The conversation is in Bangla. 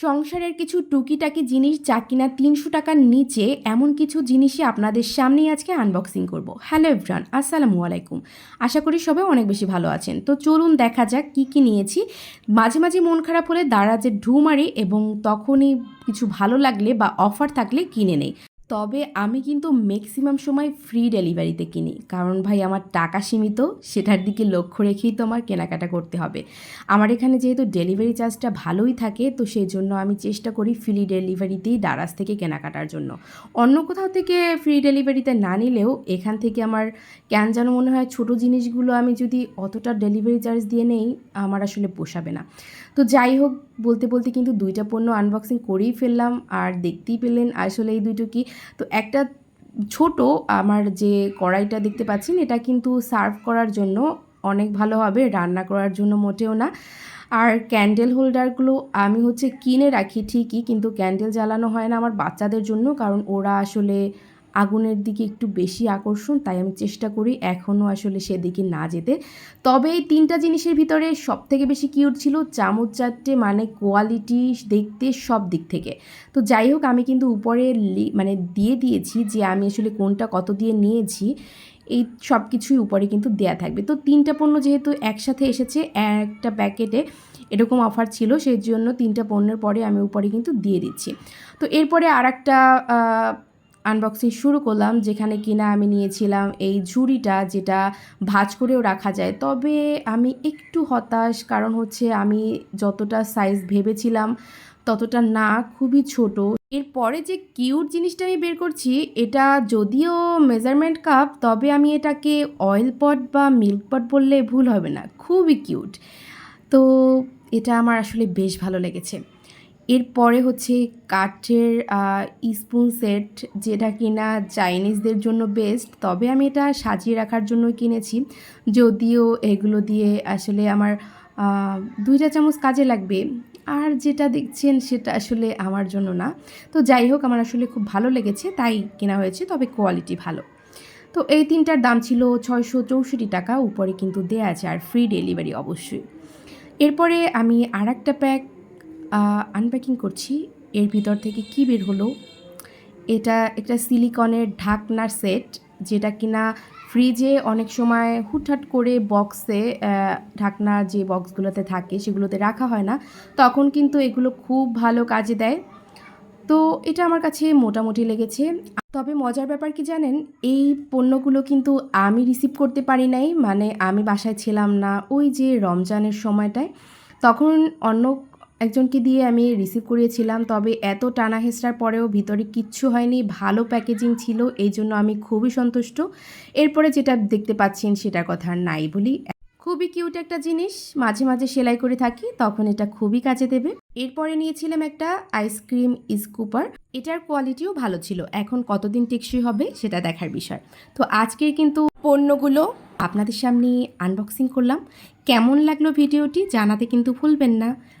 সংসারের কিছু টুকিটাকি জিনিস যা কিনা তিনশো টাকার নিচে এমন কিছু জিনিসই আপনাদের সামনেই আজকে আনবক্সিং করব। হ্যালো এভরান আসসালামু আলাইকুম। আশা করি সবাই অনেক বেশি ভালো আছেন। তো চলুন দেখা যাক কি কি নিয়েছি। মাঝে মাঝে মন খারাপ হলে দারাজে ঢু মারি এবং তখনই কিছু ভালো লাগলে বা অফার থাকলে কিনে নেই। তবে আমি কিন্তু ম্যাক্সিমাম সময় ফ্রি ডেলিভারিতে কিনি। কারণ ভাই, আমার টাকা সীমিত, সেটার দিকে লক্ষ্য রেখেই তো আমার কেনাকাটা করতে হবে। আমার এখানে যেহেতু ডেলিভারি চার্জটা ভালোই থাকে, তো সেই জন্য আমি চেষ্টা করি ফ্রি ডেলিভারিতেই দারাজ থেকে কেনাকাটার জন্য। অন্য কোথাও থেকে ফ্রি ডেলিভারিতে না নিলেও, এখান থেকে আমার কেন যেন মনে হয় ছোটো জিনিসগুলো আমি যদি অতটা ডেলিভারি চার্জ দিয়ে নেই, আমার আসলে পোষাবে না। তো যাই হোক বলতে বলতে কিন্তু দুইটা পণ্য আনবক্সিং করেই ফেললাম। আর দেখতেই পেলেন আসলে এই দুটো কি। তো একটা ছোট আমার যে কড়াইটা দেখতে পাচ্ছেন, এটা কিন্তু সার্ভ করার জন্য অনেক ভালো হবে, রান্না করার জন্য মোটেও না। আর ক্যান্ডেল হোল্ডারগুলো আমি হচ্ছে কিনে রাখি ঠিকই, কিন্তু ক্যান্ডেল জ্বালানো হয় না আমার বাচ্চাদের জন্য, কারণ ওরা আসলে আগুনের দিকে একটু বেশি আকর্ষণ, তাই আমি চেষ্টা করি এখনও আসলে সেদিকে না যেতে। তবে এই তিনটা জিনিসের ভিতরে সব থেকে বেশি কিউট ছিল চামচ চারটে মানে কোয়ালিটি দেখতে সব দিক থেকে। তো যাই হোক, আমি কিন্তু উপরে মানে দিয়ে দিয়েছি যে আমি আসলে কোনটা কত দিয়ে নিয়েছি, এই সব কিছুই উপরে কিন্তু দেয়া থাকবে। তো তিনটা পণ্য যেহেতু একসাথে এসেছে, একটা প্যাকেটে এরকম অফার ছিল, সেই জন্য তিনটা পণ্যের পরে আমি উপরে কিন্তু দিয়ে দিচ্ছি। তো এরপরে আর একটা আনবক্সিং শুরু করলাম, যেখানে কিনা আমি নিয়েছিলাম এই ঝুড়িটা যেটা ভাঁজ করেও রাখা যায়। তবে আমি একটু হতাশ, কারণ হচ্ছে আমি যতটা সাইজ ভেবেছিলাম ততটা না, খুবই ছোট। এরপরে যে কিউট জিনিসটা আমি বের করছি, এটা যদিও মেজারমেন্ট কাপ তবে আমি এটাকে অয়েল পট বা মিল্ক পট বললে ভুল হবে না, খুবই কিউট তো এটা আমার আসলে বেশ ভালো লেগেছে। এরপরে হচ্ছে কাঠের স্পুন সেট যেটা কিনা চাইনিজদের জন্য বেস্ট তবে আমি এটা সাজিয়ে রাখার জন্য কিনেছি। যদিও এগুলো দিয়ে আসলে আমার দুইটা চামচ কাজে লাগবে। আর যেটা দেখছেন সেটা আসলে আমার জন্য না। তো যাই হোক, আমার আসলে খুব ভালো লেগেছে, তাই কেনা হয়েছে, তবে কোয়ালিটি ভালো। তো এই তিনটার দাম ছিল ছয়শো চৌষট্টি টাকা, উপরে কিন্তু দেয়া আছে আর ফ্রি ডেলিভারি অবশ্যই। এরপরে আমি আর একটা প্যাক আনপ্যাকিং করছি। এর ভিতর থেকে কি বের হলো? এটা একটা সিলিকনের ঢাকনার সেট যেটা কিনা ফ্রিজে অনেক সময় হুটহাট করে বক্সে ঢাকনা যে বক্সগুলোতে থাকে সেগুলোতে রাখা হয় না। তখন কিন্তু এগুলো খুব ভালো কাজে দেয়। তো এটা আমার কাছে মোটামুটি লেগেছে। তবে মজার ব্যাপার কি জানেন? এই পণ্যগুলো কিন্তু আমি রিসিভ করতে পারি নাই। মানে আমি বাসায় ছিলাম না ওই যে রমজানের সময়টায়। তখন অন্য একজনকে দিয়ে আমি রিসিভ করিয়েছিলাম, তবে এত টানা হেঁচড়ার পরেও ভিতরে কিচ্ছু হয়নি, ভালো প্যাকেজিং ছিল, এই জন্য আমি খুবই সন্তুষ্ট। এরপরে যেটা দেখতে পাচ্ছেন সেটার কথা নাই বলি। খুবই কিউট একটা জিনিস, মাঝে মাঝে সেলাই করে থাকি, তখন এটা খুবই কাজে দেবে। এরপরে নিয়েছিলাম একটা আইসক্রিম স্কুপার এটার কোয়ালিটিও ভালো ছিল, এখন কতদিন টেকসই হবে সেটা দেখার বিষয়। তো আজকের কিন্তু পণ্যগুলো আপনাদের সামনে আনবক্সিং করলাম। কেমন লাগল ভিডিওটি জানাতে কিন্তু ভুলবেন না।